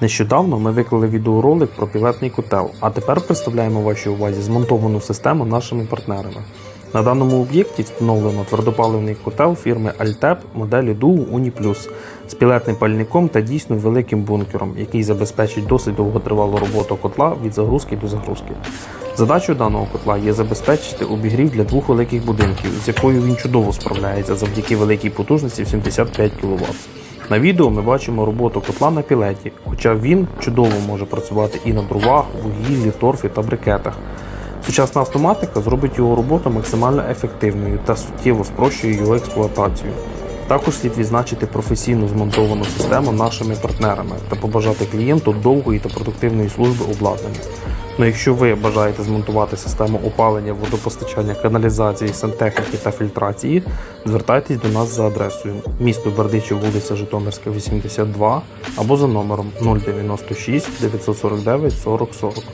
Нещодавно ми виклали відеоролик про пілетний котел, а тепер представляємо вашій увазі змонтовану систему нашими партнерами. На даному об'єкті встановлено твердопаливний котел фірми Altep моделі Duo Uni Plus з пілетним пальником та дійсно великим бункером, який забезпечить досить довготривалу роботу котла від загрузки до загрузки. Задачою даного котла є забезпечити обігрів для двох великих будинків, з якою він чудово справляється завдяки великій потужності в 75 кВт. На відео ми бачимо роботу котла на пілеті, хоча він чудово може працювати і на дровах, вугіллі, торфі та брикетах. Сучасна автоматика зробить його роботу максимально ефективною та суттєво спрощує його експлуатацію. Також слід відзначити професійно змонтовану систему нашими партнерами та побажати клієнту довгої та продуктивної служби обладнання. Ну якщо ви бажаєте змонтувати систему опалення, водопостачання, каналізації, сантехніки та фільтрації, звертайтесь до нас за адресою місто Бердичів, вулиця Житомирська, 82 або за номером 096 949 40 40.